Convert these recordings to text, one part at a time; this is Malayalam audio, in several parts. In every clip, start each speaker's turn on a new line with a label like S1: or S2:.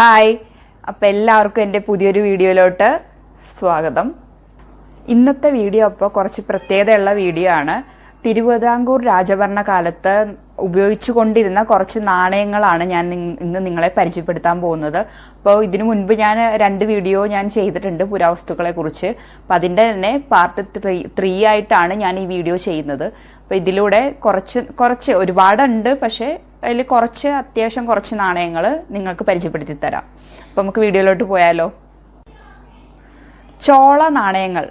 S1: ഹായ്. അപ്പം എല്ലാവർക്കും എന്റെ പുതിയൊരു വീഡിയോയിലോട്ട് സ്വാഗതം. ഇന്നത്തെ വീഡിയോ അപ്പോൾ കുറച്ച് പ്രത്യേകതയുള്ള വീഡിയോ ആണ്. തിരുവിതാംകൂർ രാജഭരണ കാലത്ത് ഉപയോഗിച്ചു കൊണ്ടിരുന്ന കുറച്ച് നാണയങ്ങളാണ് ഞാൻ ഇന്ന് നിങ്ങളെ പരിചയപ്പെടുത്താൻ പോകുന്നത്. അപ്പോൾ ഇതിനു മുൻപ് ഞാൻ രണ്ട് വീഡിയോ ഞാൻ ചെയ്തിട്ടുണ്ട് പുരാവസ്തുക്കളെ കുറിച്ച്. അപ്പം അതിന്റെ തന്നെ പാർട്ട് ത്രീ ത്രീ ആയിട്ടാണ് ഞാൻ ഈ വീഡിയോ ചെയ്യുന്നത്. അപ്പോൾ ഇതിലൂടെ കുറച്ച് കുറച്ച് ഒരുപാടുണ്ട് പക്ഷേ അതിൽ കുറച്ച് അത്യാവശ്യം കുറച്ച് നാണയങ്ങൾ നിങ്ങൾക്ക് പരിചയപ്പെടുത്തി തരാം. അപ്പോൾ നമുക്ക് വീഡിയോയിലോട്ട് പോയാലോ? ചോള നാണയങ്ങൾ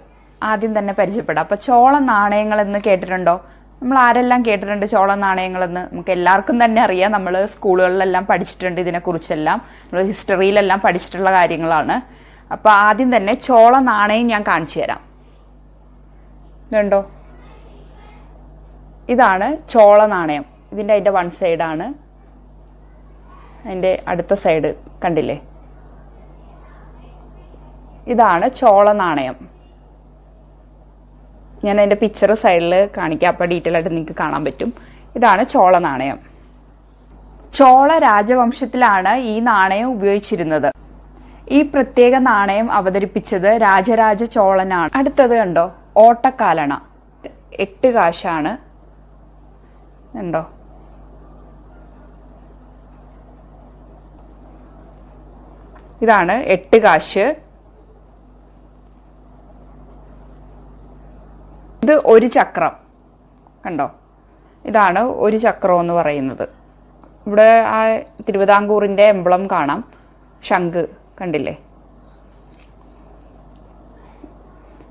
S1: ആദ്യം തന്നെ പരിചയപ്പെടാം. അപ്പോൾ ചോള നാണയങ്ങൾ എന്ന് കേട്ടിട്ടുണ്ടോ? നമ്മൾ ആരെല്ലാം കേട്ടിട്ടുണ്ട് ചോള നാണയങ്ങളെന്ന് നമുക്ക് എല്ലാവർക്കും തന്നെ അറിയാം. നമ്മൾ സ്കൂളുകളിലെല്ലാം പഠിച്ചിട്ടുണ്ട് ഇതിനെക്കുറിച്ചെല്ലാം. നമ്മൾ ഹിസ്റ്ററിയിലെല്ലാം പഠിച്ചിട്ടുള്ള കാര്യങ്ങളാണ്. അപ്പോൾ ആദ്യം തന്നെ ചോള നാണയം ഞാൻ കാണിച്ചു തരാം. ഇതുണ്ടോ? ഇതാണ് ചോള നാണയം. ഇതിന്റെ അതിന്റെ വൺ സൈഡാണ് അതിന്റെ അടുത്ത സൈഡ് കണ്ടില്ലേ? ഇതാണ് ചോള നാണയം. ഞാൻ അതിന്റെ പിക്ചർ സൈഡിൽ കാണിക്കാം. അപ്പോൾ ഡീറ്റെയിൽ ആയിട്ട് നിങ്ങൾക്ക് കാണാൻ പറ്റും. ഇതാണ് ചോള നാണയം. ചോള രാജവംശത്തിലാണ് ഈ നാണയം ഉപയോഗിച്ചിരുന്നത്. ഈ പ്രത്യേക നാണയം അവതരിപ്പിച്ചത് രാജരാജ ചോളനാണ്. അടുത്തത് കണ്ടോ? ഓട്ടക്കാലണ. എട്ട് കാശാണ്. ഉണ്ടോ? ഇതാണ് എട്ട് കാശ്. ഇത് ഒരു ചക്രം. കണ്ടോ? ഇതാണ് ഒരു ചക്രം എന്ന് പറയുന്നത്. ഇവിടെ ആ തിരുവിതാംകൂറിന്റെ എംബ്ലം കാണാം. ശംഖ് കണ്ടില്ലേ?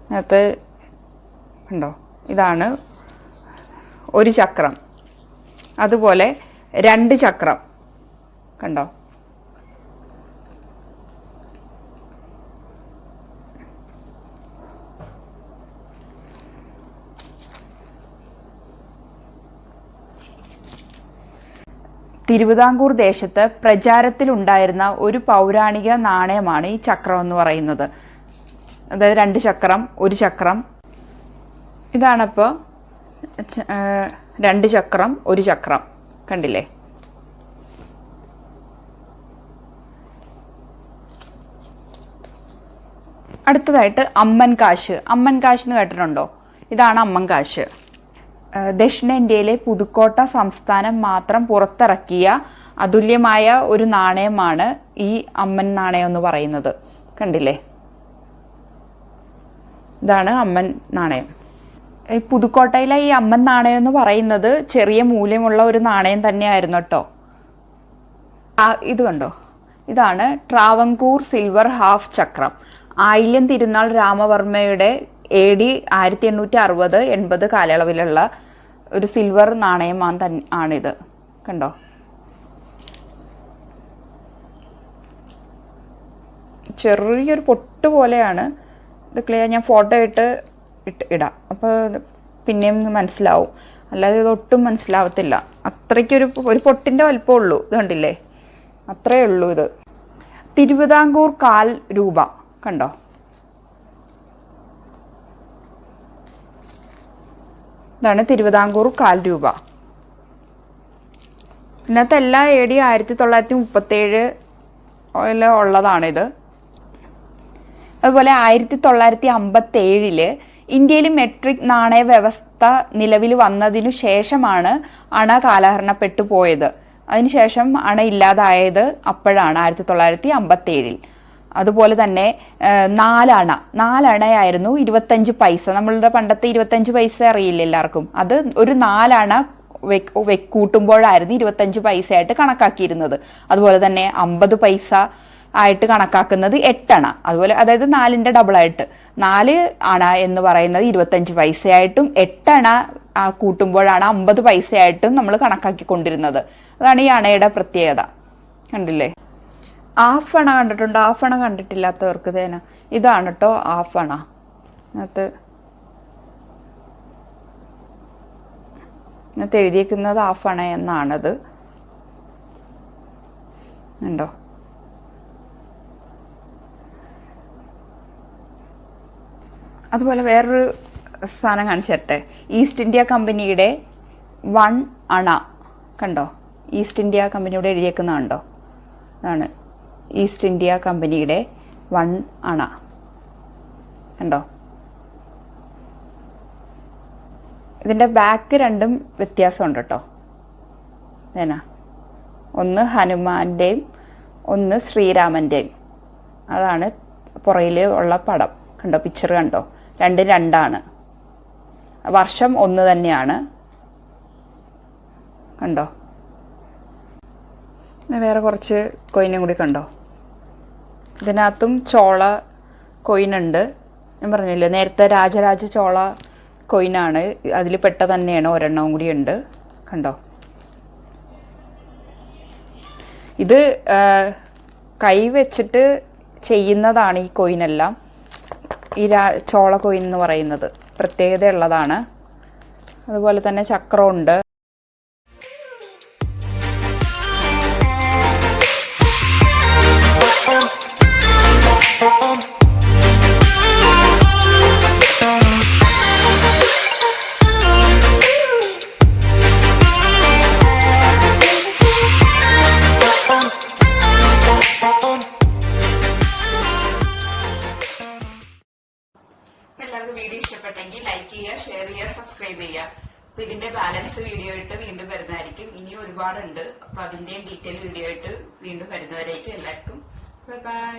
S1: അതിനകത്ത് കണ്ടോ ഇതാണ് ഒരു ചക്രം. അതുപോലെ രണ്ട് ചക്രം. കണ്ടോ? തിരുവിതാംകൂർ ദേശത്ത് പ്രചാരത്തിലുണ്ടായിരുന്ന ഒരു പൗരാണിക നാണയമാണ് ഈ ചക്രം എന്ന് പറയുന്നത്. അതായത് രണ്ട് ചക്രം ഒരു ചക്രം. ഇതാണപ്പോൾ രണ്ട് ചക്രം ഒരു ചക്രം. കണ്ടില്ലേ? അടുത്തതായിട്ട് അമ്മൻ കാശ്. അമ്മൻ കാശ് എന്ന് കേട്ടിട്ടുണ്ടോ? ഇതാണ് അമ്മൻ കാശ്. ദക്ഷിണേന്ത്യയിലെ പുതുക്കോട്ട സംസ്ഥാനം മാത്രം പുറത്തിറക്കിയ അതുല്യമായ ഒരു നാണയമാണ് ഈ അമ്മൻ നാണയം എന്ന് പറയുന്നത്. കണ്ടില്ലേ? ഇതാണ് അമ്മൻ നാണയം. പുതുക്കോട്ടയിലെ ഈ അമ്മൻ നാണയം എന്ന് പറയുന്നത് ചെറിയ മൂല്യമുള്ള ഒരു നാണയം തന്നെയായിരുന്നു കേട്ടോ. ആ, ഇത് കണ്ടോ? ഇതാണ് ട്രാവങ്കൂർ സിൽവർ ഹാഫ് ചക്രം. ആയില്യം തിരുനാൾ രാമവർമ്മയുടെ എ ഡി ആയിരത്തി എണ്ണൂറ്റി അറുപത് എൺപത് കാലയളവിലുള്ള ഒരു സിൽവർ നാണയമാണ് തന്ന ആണിത്. കണ്ടോ? ചെറിയൊരു പൊട്ട് പോലെയാണ്. ഇത് ക്ലിയർ ഞാൻ ഫോട്ടോ ഇട്ട് ഇട്ട് ഇടാം. അപ്പോൾ പിന്നെയും മനസ്സിലാവും. അല്ലാതെ ഇതൊട്ടും മനസ്സിലാവത്തില്ല. അത്രയ്ക്കൊരു ഒരു പൊട്ടിന്റെ വലിപ്പം ഉള്ളൂ. ഇത് കണ്ടില്ലേ? അത്രയേ ഉള്ളൂ ഇത്. തിരുവിതാംകൂർ കാൽ രൂപ. കണ്ടോ? ഇതാണ് തിരുവിതാംകൂർ കാൽ രൂപ. ഇതിനകത്ത് എല്ലാ എ ഡി ആയിരത്തി തൊള്ളായിരത്തി മുപ്പത്തേഴ് ഉള്ളതാണിത്. അതുപോലെ ആയിരത്തി തൊള്ളായിരത്തി അമ്പത്തി ഏഴിൽ ഇന്ത്യയിൽ മെട്രിക് നാണയ വ്യവസ്ഥ നിലവിൽ വന്നതിനു ശേഷമാണ് അണ കാലഹരണപ്പെട്ടു പോയത്. അതിനുശേഷം അണ ഇല്ലാതായത് അപ്പോഴാണ് ആയിരത്തി തൊള്ളായിരത്തി അമ്പത്തി ഏഴിൽ അതുപോലെ തന്നെ നാലണ. നാലണയായിരുന്നു ഇരുപത്തഞ്ച് പൈസ. നമ്മളുടെ പണ്ടത്തെ ഇരുപത്തഞ്ച് പൈസ അറിയില്ല എല്ലാവർക്കും. അത് ഒരു നാലണ വെക്കൂട്ടുമ്പോഴായിരുന്നു വെക്ക് കൂട്ടുമ്പോഴായിരുന്നു ഇരുപത്തഞ്ച് പൈസയായിട്ട് കണക്കാക്കിയിരുന്നത്. അതുപോലെ തന്നെ അമ്പത് പൈസ ആയിട്ട് കണക്കാക്കുന്നത് എട്ടണ. അതുപോലെ അതായത് നാലിന്റെ ഡബിളായിട്ട് നാല് അണ എന്ന് പറയുന്നത് ഇരുപത്തഞ്ച് പൈസയായിട്ടും എട്ടണ കൂട്ടുമ്പോഴാണ് അമ്പത് പൈസയായിട്ടും നമ്മൾ കണക്കാക്കിക്കൊണ്ടിരുന്നത്. അതാണ് ഈ അണയുടെ പ്രത്യേകത. കണ്ടില്ലേ? ഹാഫ് അണ കണ്ടിട്ടുണ്ട്? ഹാഫ് അണ കണ്ടിട്ടില്ലാത്തവർക്ക് തേന ഇതാണ് കേട്ടോ ആഫ് അണ അത് എഴുതിയിരിക്കുന്നത് ആഫ് അണ എന്നാണത്. ഉണ്ടോ അതുപോലെ വേറൊരു സാധനം കാണിച്ചു ഈസ്റ്റ് ഇന്ത്യ കമ്പനിയുടെ വൺ അണ കണ്ടോ? ഈസ്റ്റ് ഇന്ത്യ കമ്പനിയുടെ എഴുതിയേക്കുന്ന കണ്ടോ? അതാണ് ഈസ്റ്റ് ഇന്ത്യ കമ്പനിയുടെ വൺ അണ കണ്ടോ? ഇതിന്റെ ബാക്ക് രണ്ടും വ്യത്യാസമുണ്ട് കേട്ടോ ഏനാ ഒന്ന് ഹനുമാന്റെയും ഒന്ന് ശ്രീരാമന്റെയും അതാണ് പുറയിൽ ഉള്ള പടം. കണ്ടോ? പിക്ചർ കണ്ടോ? രണ്ട് രണ്ടാണ്. വർഷം ഒന്ന് തന്നെയാണ്. കണ്ടോ? വേറെ കുറച്ച് കൊയിനും കൂടി കണ്ടോ? ഇതിനകത്തും ചോള കൊയിനുണ്ട് ഞാൻ പറഞ്ഞില്ലേ നേരത്തെ രാജരാജ ചോള കൊയിനാണ് അതിൽ പെട്ട തന്നെയാണ് ഒരെണ്ണവും കൂടി ഉണ്ട്. കണ്ടോ? ഇത് കൈ വെച്ചിട്ട് ചെയ്യുന്നതാണ് ഈ കോയിനെല്ലാം ഈ രാ ചോള കോയിൻ എന്ന് പറയുന്നത്. പ്രത്യേകതയുള്ളതാണ്. അതുപോലെ തന്നെ ചക്രമുണ്ട്.
S2: ഷെയർ ചെയ്യുക സബ്സ്ക്രൈബ് ചെയ്യുക. അപ്പൊ ഇതിന്റെ ബാലൻസ് വീഡിയോ ആയിട്ട് വീണ്ടും വരുന്നതായിരിക്കും. ഇനി ഒരുപാടുണ്ട്. അപ്പൊ അതിന്റെയും ഡീറ്റെയിൽ വീഡിയോ ആയിട്ട് വീണ്ടും വരുന്നവരായിരിക്കും എല്ലാവർക്കും ബൈ ബൈ